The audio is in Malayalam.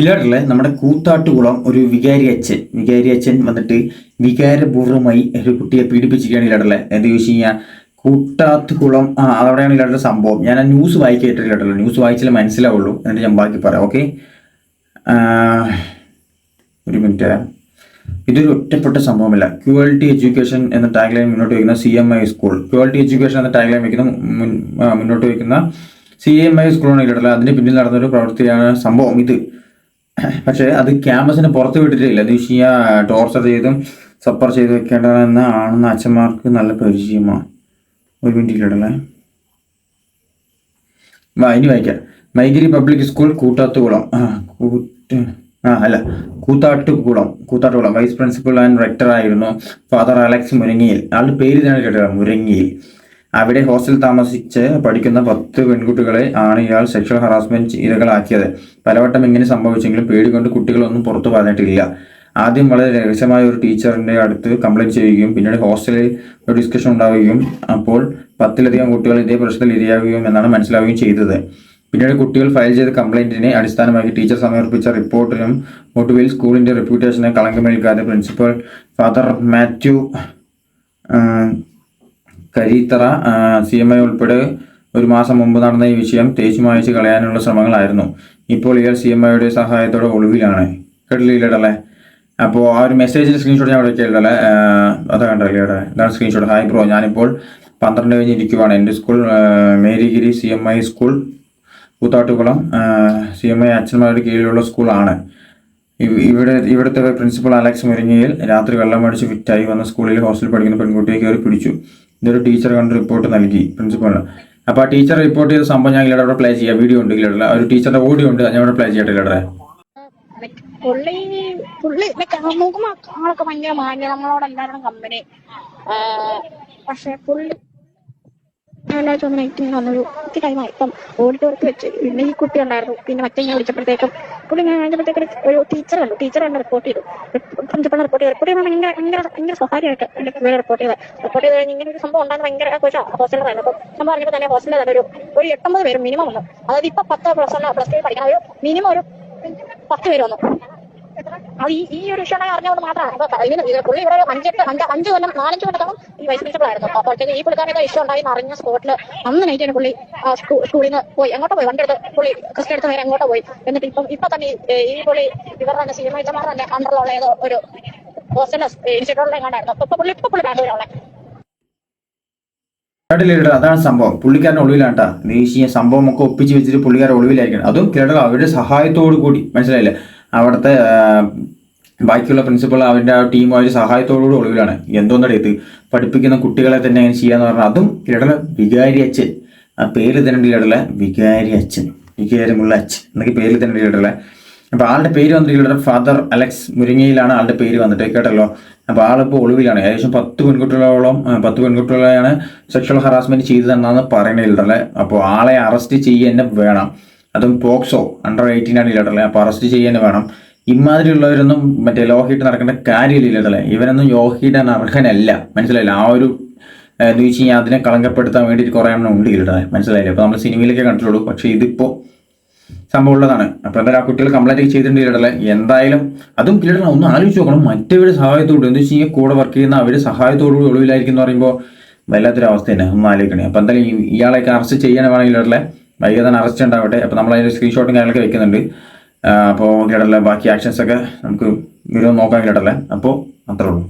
ഇല്ലാട്ടല്ലേ നമ്മുടെ കൂത്താട്ടുകുളം ഒരു വികാരി അച്ഛൻ. വികാരി അച്ഛൻ വന്നിട്ട് വികാരപൂർവമായി ഒരു കുട്ടിയെ പീഡിപ്പിച്ചിരിക്കുകയാണ് ഇല്ലാട്ടല്ലേ എന്ത് ചോദിച്ചു കഴിഞ്ഞാൽ കൂട്ടാത്തുകുളം ആ അതവിടെയാണ് ഇല്ലാട്ടുള്ള സംഭവം. ഞാൻ ആ ന്യൂസ് വായിക്കായിട്ടില്ല ഇല്ലാട്ടല്ലോ ന്യൂസ് വായിച്ചാലേ മനസ്സിലാവുള്ളൂ. എന്നിട്ട് ഞാൻ ബാക്കി പറയാം ഓക്കെ? ഒരു മിനിറ്റ് ഇതൊരു ഒറ്റപ്പെട്ട സംഭവമല്ല. ക്വാളിറ്റി എഡ്യൂക്കേഷൻ എന്ന ടാഗ്ലൈൻ മുന്നോട്ട് വയ്ക്കുന്ന C M I school quality education എന്ന ടാഗ്ലൈൻ വയ്ക്കുന്ന മുന്നോട്ട് വയ്ക്കുന്ന സി എം ഐ സ്കൂളാണ് ഇടല അതിന് പിന്നിൽ നടന്നൊരു പ്രവൃത്തിയാണ് സംഭവം ഇത്. പക്ഷേ അത് ക്യാമ്പസിന് പുറത്ത് വിട്ടിട്ടില്ല. കഴിഞ്ഞാൽ ടോർച്ചർ ചെയ്തും സപ്പർ ചെയ്ത് വെക്കേണ്ടതെന്ന് ആണെന്ന് അച്ഛന്മാർക്ക് നല്ല പരിചയമാണ് ഒരു മിനിറ്റ് ഇടലേ വാ ഇനി വായിക്കാം. മൈഗിരി പബ്ലിക് സ്കൂൾ കൂട്ടാത്തുകുളം കൂട്ട് ആ അല്ല Koothattukulam Koothattukulam. Vice principal and rector ആയിരുന്നു ഫാദർ അലക്സ് മുരങ്ങിയിൽ. ആളുടെ പേര് തന്നെ കേട്ടോ മുരങ്ങിയിൽ. അവിടെ ഹോസ്റ്റൽ താമസിച്ച് പഠിക്കുന്ന പത്ത് പെൺകുട്ടികളെ ആണ് ഇയാൾ സെക്ഷൽ ഹറാസ്മെന്റ് ഇരകളാക്കിയത്. പലവട്ടം ഇങ്ങനെ സംഭവിച്ചെങ്കിലും പേടി കൊണ്ട് കുട്ടികളൊന്നും പുറത്തു പറഞ്ഞിട്ടില്ല. ആദ്യം വളരെ രഹസ്യമായ ഒരു ടീച്ചറിന്റെ അടുത്ത് കംപ്ലൈന്റ് ചെയ്യുകയും പിന്നീട് ഹോസ്റ്റലിൽ ഒരു ഡിസ്കഷൻ ഉണ്ടാവുകയും അപ്പോൾ പത്തിലധികം കുട്ടികൾ ഇതേ പ്രശ്നത്തിൽ ഇരയാവുകയും എന്നാണ് മനസ്സിലാവുകയും ചെയ്തത്. പിന്നീട് കുട്ടികൾ ഫയൽ ചെയ്ത കംപ്ലൈന്റിനെ അടിസ്ഥാനമാക്കി ടീച്ചർ സമർപ്പിച്ച റിപ്പോർട്ടിനും ഒടുവിൽ സ്കൂളിന്റെ റെപ്യൂട്ടേഷനെ കളങ്കമേൽക്കാതെ principal father Mathew Kareethara C M I ഉൾപ്പെടെ ഒരു മാസം മുമ്പ് നടന്ന ഈ വിഷയം തേച്ചു മായച്ച് കളയാനുള്ള ശ്രമങ്ങളായിരുന്നു. ഇപ്പോൾ ഇയാൾ സി എം ഐയുടെ സഹായത്തോടെ ഒളിവിലാണ്. കേട്ടില്ലേ അപ്പോൾ ആ ഒരു മെസ്സേജിന്റെ സ്ക്രീൻഷോട്ട് ഞാൻ ഇവിടെ കേട്ടല്ലേ അതാ കണ്ടല്ലേ ഇവിടെ ഇതാണ് സ്ക്രീൻഷോട്ട് ഹായ് ബ്രോ ഞാനിപ്പോൾ പന്ത്രണ്ട് കഴിഞ്ഞ് ഇരിക്കുവാണ്. എന്റെ school Marygiri C M I school Koothattukulam C M I അച്ഛന്മാരുടെ കീഴിലുള്ള സ്കൂളാണ് ഇവിടെ ഇവിടുത്തെ പ്രിൻസിപ്പൽ അലക്സ് മുരിങ്ങയിൽ രാത്രി വെള്ളം അടിച്ച് ഫിറ്റായി വന്ന സ്കൂളിൽ ഹോസ്റ്റലിൽ പഠിക്കുന്ന പെൺകുട്ടിയെ കയറി പിടിച്ചു. ഇതൊരു ടീച്ചർ കണ്ട് റിപ്പോർട്ട് നൽകി പ്രിൻസിപ്പൽ അപ്പോൾ ആ ടീച്ചർ റിപ്പോർട്ട് ചെയ്ത സംഭവം ഞാൻ ഇവിടെ പ്ലേ ചെയ്യാം വീഡിയോ ഉണ്ട് ഇല്ലട ഒരു ടീച്ചറുടെ ഓഡിയോ ഉണ്ട് ഞാൻ ഇവിടെ പ്ലേ ചെയ്യട്ടെ ഇല്ലടേ നമ്മളോട് കമ്പനി പക്ഷെ പുള്ളി എല്ലാവരും ഒന്ന് നൈറ്റ് ഇങ്ങനെ വന്നൊരു ഒത്തിരി ടൈമായി ഇപ്പം ഓഡിറ്റോറിയത്തിൽ വെച്ച് പിന്നെ ഈ കുട്ടി ഉണ്ടായിരുന്നു. പിന്നെ മറ്റേ ഞാൻ വിളിച്ചപ്പോഴത്തേക്കും പുള്ളി ഞാൻ വിളിച്ചപ്പോഴത്തേക്കും ഒരു ടീച്ചർ കണ്ടു. ടീച്ചർ കണ്ട് റിപ്പോർട്ട് ചെയ്തു. പ്രിൻസിപ്പളിനെ റിപ്പോർട്ട് ചെയ്തു. റിപ്പോർട്ട് ചെയ്യുമ്പോൾ ഭയങ്കര ഭയങ്കര ഭയങ്കര സ്വകാര്യമായിട്ട് എന്റെ പിള്ളേരെ റിപ്പോർട്ട് ചെയ്തത്. റിപ്പോർട്ട് ചെയ്ത് കഴിഞ്ഞ് ഇങ്ങനെ ഒരു സംഭവം ഉണ്ടാകുന്ന ഭയങ്കര കൊച്ചാ ഹോസ്റ്റലിലായിരുന്നു അപ്പം സംഭവം പറഞ്ഞപ്പോൾ തന്നെ ഹോസ്റ്റലിൽ തന്നെ ഒരു ഒരു എട്ടൊമ്പത് പേര് മിനിമം വന്നു. അതായത് ഇപ്പൊ പത്ത് പ്ലസ് പ്ലസ് ടു പഠിക്കുന്ന ഒരു മിനിമം ഒരു പത്ത് പേര് വന്നു. ഈ ഈ ഒരു വിഷയം അറിഞ്ഞുകൊണ്ട് മാത്രമാണ്. പുള്ളി ഇവിടെ അഞ്ചെട്ട് അഞ്ച് അഞ്ച് കൊല്ലം നാലഞ്ച് കൊല്ലത്തോളം ഈ വൈസ് പ്രിൻസിപ്പൾ ആയിരുന്നു. അപ്പോഴത്തേക്ക് ഈ പുള്ളിക്കാരുടെ ഇഷ്യൂ ഉണ്ടായി അറിഞ്ഞ സ്പോട്ടിൽ അന്ന് നൈറ്റ് പുള്ളി സ്കൂളിൽ നിന്ന് പോയി. എങ്ങോട്ട് പോയി. വണ്ടി എടുത്ത് പുള്ളി ക്രിസ്ത്യൻ എടുത്ത് നേരെ എങ്ങോട്ട് പോയി. എന്നിട്ട് ഇപ്പം ഇപ്പൊ തന്നെ ഈ- പുള്ളി ഇവരുടെ തന്നെ സി എം തന്നെ അണ്ടറിലുള്ള ഏതോ ഒരു ഹോസ്റ്റൽ ഇൻസ്റ്റിറ്റ്യൂട്ടിലെ കണ്ടായിരുന്നു അപ്പൊ പുള്ളി ഇപ്പൊ പുള്ളി കേട്ടില്ല അതാണ് സംഭവം. പുള്ളിക്കാരൻ ഒളിവിലാണ് ദേശീയ സംഭവം ഒക്കെ ഒപ്പിച്ച് വെച്ചിട്ട് പുള്ളിക്കാരൻ ഒളിവിലായിരിക്കണം. അതും കേട്ടോ അവരുടെ സഹായത്തോടു കൂടി. മനസ്സിലായില്ലേ? അവിടുത്തെ ബാക്കിയുള്ള പ്രിൻസിപ്പൾ അവരുടെ ആ ടീം അവർ സഹായത്തോടുകൂടി ഒളിവിലാണ്. എന്തോന്നടേ ഇത്? പഠിപ്പിക്കുന്ന കുട്ടികളെ തന്നെ അങ്ങനെ ചെയ്യാന്ന് പറഞ്ഞാൽ അതും ഇടല വികാരി അച്ഛൻ. ആ പേര് തന്നെ ഇടല വികാരി അച്ഛൻ. വികാരമുള്ള അച്ഛൻ എന്നൊക്കെ പേര് തന്നെ ഇടല അപ്പൊ ആളുടെ പേര് വന്നിട്ട് ഫാദർ അലക്സ് മുരിങ്ങയിലാണ് ആളുടെ പേര് വന്നിട്ട് കേട്ടല്ലോ. അപ്പൊ ആളിപ്പോൾ ഒളിവിലാണ്. ഏകദേശം പത്ത് പെൺകുട്ടികളോളം പത്ത് പെൺകുട്ടികളെയാണ് സെക്ഷൽ ഹറാസ്മെന്റ് ചെയ്തതെന്നാണ് പറയണില്ല അപ്പോൾ ആളെ അറസ്റ്റ് ചെയ്യുക തന്നെ വേണം. അതും പോക്സോ അണ്ടർ എയ്റ്റീൻ ആണ് ഇല്ലട്ടല്ലേ അപ്പോൾ അറസ്റ്റ് ചെയ്യാൻ വേണം. ഇമാതിരിയുള്ളവരൊന്നും മറ്റേ ലോഹിട്ട് നടക്കേണ്ട കാര്യമില്ല ഇല്ലാട്ടല്ലേ ഇവരൊന്നും യോഹിയുടെ അർഹനല്ല മനസ്സിലായില്ല? ആ ഒരു എന്ന് വെച്ച് കഴിഞ്ഞാൽ അതിനെ കളങ്കപ്പെടുത്താൻ വേണ്ടിയിട്ട് കുറേ എണ്ണം ഉണ്ട് ഇല്ലട്ടല്ലേ മനസ്സിലായില്ലേ? അപ്പോൾ നമ്മൾ സിനിമയിലൊക്കെ കണ്ടിട്ടുള്ളൂ. പക്ഷേ ഇതിപ്പോൾ സംഭവം ഉള്ളതാണ്. അപ്പോൾ എന്തായാലും ആ കുട്ടികൾ കംപ്ലൈന്റ് ചെയ്തിട്ടുണ്ട് ഇടല്ലേ എന്തായാലും അതും പിന്നീട് ഒന്ന് ആലോചിച്ച് നോക്കണം. മറ്റവരുടെ സഹായത്തോടെ എന്ന് വെച്ച് കഴിഞ്ഞാൽ കൂടെ വർക്ക് ചെയ്യുന്ന അവരുടെ സഹായത്തോടുകൂടി ഒളിവിലായിരിക്കും എന്ന് പറയുമ്പോൾ വല്ലാത്തൊരു അവസ്ഥ തന്നെ. ഒന്ന് ആലോചിക്കണേ. അപ്പോൾ എന്തായാലും ഇയാളെയൊക്കെ അറസ്റ്റ് ചെയ്യണമെങ്കിൽ ഇടല്ലേ വൈകിട്ട് തന്നെ അറസ്റ്റ് ഉണ്ടാവട്ടെ. അപ്പോൾ നമ്മൾ അതിന്റെ സ്ക്രീൻഷോട്ടും കാര്യങ്ങളൊക്കെ വെക്കുന്നുണ്ട്. അപ്പോൾ കേട്ടല്ലേ ബാക്കി ആക്ഷൻസൊക്കെ നമുക്ക് വീഡിയോ നോക്കാൻ കേട്ടല്ലേ അപ്പോൾ അത്രേ ഉള്ളൂ.